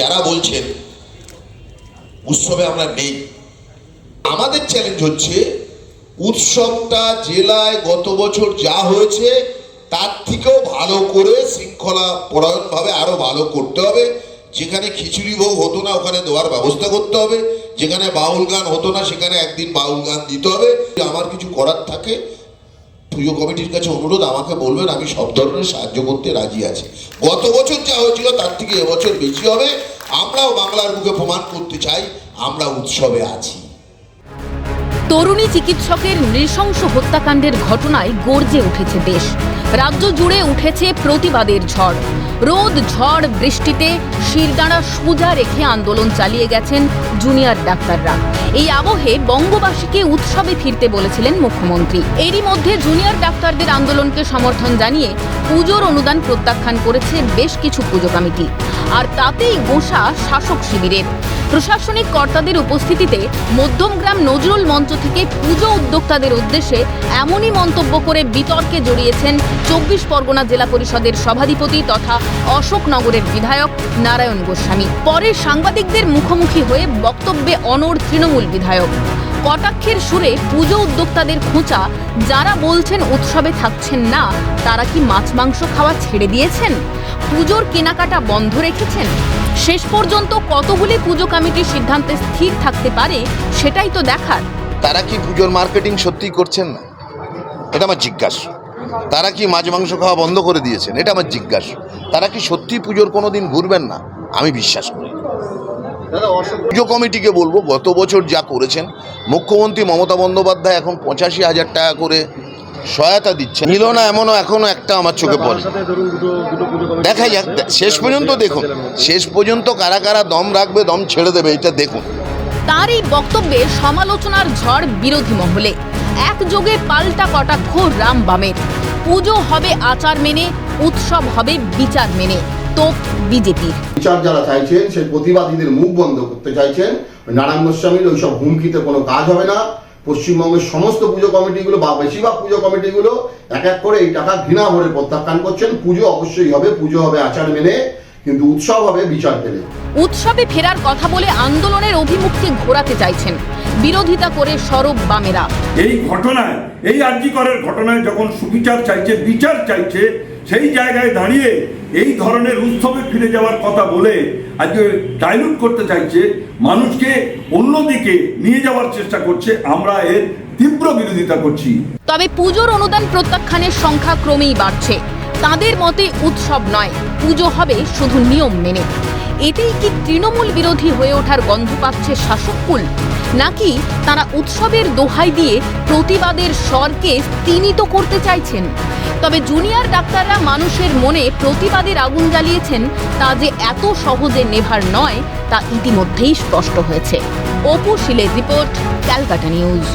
যারা বলছেন, উৎসবে আমরা নেই। আমাদের চ্যালেঞ্জ হচ্ছে, উৎসবটা জেলায় গত বছর যা হয়েছে, তার থেকেও ভালো করে শৃঙ্খলা পরায়ণভাবে আরও ভালো করতে হবে। যেখানে খিচুড়ি ভোগ হতো না, ওখানে দেওয়ার ব্যবস্থা করতে হবে। যেখানে বাউল গান হতো না, সেখানে একদিন বাউল গান দিতে হবে। আমার কিছু করার থাকে পুজো কমিটির কাছে অনুরোধ, আমাকে বলবেন, আমি সব ধরনের সাহায্য করতে রাজি আছি। গত বছর যা হয়েছিল, তার থেকে এবছর বেশি হবে। আমরাও বাংলার মুখে প্রমাণ করতে চাই, আমরা উৎসবে আছি। তরুণী চিকিৎসকের নৃশংস হত্যাকাণ্ডের ঘটনায় গর্জে উঠেছে দেশ। রাজ্য জুড়ে উঠেছে প্রতিবাদের ঝড়। রোদ, ঝড়, বৃষ্টিতে শিরদাঁড়া, সোজা রেখে আন্দোলন চালিয়ে গেছেন জুনিয়র ডাক্তাররা। এই আবহে বঙ্গবাসীকে উৎসবে ফিরতে বলেছিলেন মুখ্যমন্ত্রী। এরই মধ্যে জুনিয়র ডাক্তারদের আন্দোলনকে সমর্থন জানিয়ে পুজোর অনুদান প্রত্যাখ্যান করেছে বেশ কিছু পুজো কমিটি আর তাতেই গোসা শাসক শিবিরের। প্রশাসনিক কর্তাদের উপস্থিতিতে মধ্যমগ্রাম নজরুল মঞ্চ থেকে পুজো উদ্যোক্তাদের উদ্দেশ্যে এমনই মন্তব্য করে বিতর্কে জড়িয়েছেন চব্বিশ পরগনা জেলা পরিষদের সভাধিপতি তথা অশোকনগরের বিধায়ক নারায়ণ গোস্বামী। পরে সাংবাদিকদের মুখোমুখি হয়ে বক্তব্যে অনড় তৃণমূল বিধায়ক। কটাক্ষের সুরে পুজো উদ্যোক্তাদের খোঁচা, যারা বলছেন উৎসবে থাকছেন না, তারা কি মাছ মাংস খাওয়া ছেড়ে দিয়েছেন? পুজোর কেনাকাটা বন্ধ রেখেছেন? শেষ পর্যন্ত কতগুলি পুজো কমিটির সিদ্ধান্তে স্থির থাকতে পারে সেটাই তো দেখার। তারা কি পুজোর মার্কেটিং সত্যি করছেন না? এটা আমার জিজ্ঞাসা। তারা কি মাছ মাংস খাওয়া বন্ধ করে দিয়েছেন? এটা আমার জিজ্ঞাসা। তারা কি সত্যি পুজোর কোনো দিন ঘুরবেন না? আমি বিশ্বাস করি। পুজো কমিটিকে বলব গত বছর যা করেছেন মুখ্যমন্ত্রী মমতা বন্দ্যোপাধ্যায় এখন পঁচাশি হাজার টাকা করে সহায়তা দিচ্ছে। নিল না এমনও এখনও একটা আমার চোখে পড়ে। দেখা যাক শেষ পর্যন্ত দেখুন। শেষ পর্যন্ত কারা কারা দম রাখবে দম ছেড়ে দেবে এটা দেখুন। তার এই বক্তব্যে সমালোচনার ঝড় বিরোধী মহলে। একযোগে পাল্টা কটাক্ষ রাম বামের পুজো হবে আচার মেনে উৎসব হবে বিচার মেনে। তোপ বিজেপির। বিচার যারা চাইছেন সেই প্রতিবাদীদের মুখ বন্ধ করতে চাইছেন। নারায়ণ গোস্বামীর ওইসব হুমকিতে কোনো কাজ হবে না। পশ্চিমবঙ্গের সমস্ত পুজো কমিটিগুলো বা বেশিরভাগ পুজো কমিটিগুলো এক এক করে এই টাকা ঘৃণা ভরে প্রত্যাখ্যান করছেন। পুজো অবশ্যই হবে পুজো হবে আচার মেনে কিন্তু উৎসব হবে বিচার পেলে উৎসবে ফেরার কথা বলে আন্দোলনের অভিমুখকে ঘোরাতে চাইছেন। বিরোধিতা করে সরব বামেরা। এই ঘটনায় এই আর্যিকরের ঘটনায় যখন সুবিচার চাইছে বিচার চাইছে সেই জায়গায় দাঁড়িয়ে এই ধরনের উৎসবে ফিরে যাওয়ার কথা বলে আজকে ডাইলুট করতে চাইছে, মানুষকে অন্যদিকে নিয়ে যাওয়ার চেষ্টা করছে, আমরা এর তীব্র বিরোধিতা করছি। তবে পুজোর অনুদান প্রত্যাখ্যানের সংখ্যা ক্রমেই বাড়ছে। তাদের মতে উৎসব নয়, পুজো হবে শুধু নিয়ম মেনে। এতেই কি তৃণমূল বিরোধী হয়ে ওঠার গন্ধ পাচ্ছে শাসককুল নাকি তারা উৎসবের দোহাই দিয়ে প্রতিবাদের স্বরকে স্তিমিত করতে চাইছেন? তবে জুনিয়র ডাক্তাররা মানুষের মনে প্রতিবাদের আগুন জ্বালিয়েছেন, তা যে এত সহজে নেভার নয়, তা ইতিমধ্যেই স্পষ্ট হয়েছে। অপু শিলের রিপোর্ট, ক্যালকাটা নিউজ।